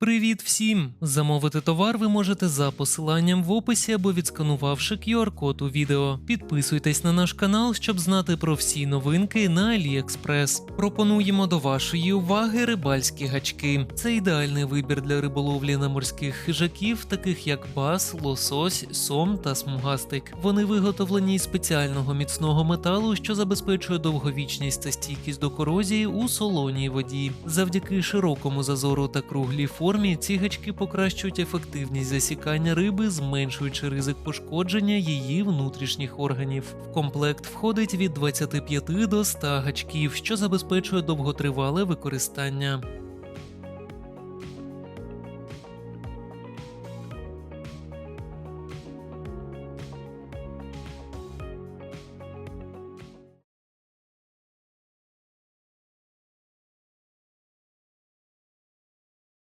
Привіт всім! Замовити товар ви можете за посиланням в описі або відсканувавши QR-код у відео. Підписуйтесь на наш канал, щоб знати про всі новинки на AliExpress. Пропонуємо до вашої уваги рибальські гачки. Це ідеальний вибір для риболовлі на морських хижаків, таких як бас, лосось, сом та смугастик. Вони виготовлені із спеціального міцного металу, що забезпечує довговічність та стійкість до корозії у солоній воді. Завдяки широкому зазору та круглій формі ці гачки покращують ефективність засікання риби, зменшуючи ризик пошкодження її внутрішніх органів. В комплект входить від 25 до 100 гачків, що забезпечує довготривале використання.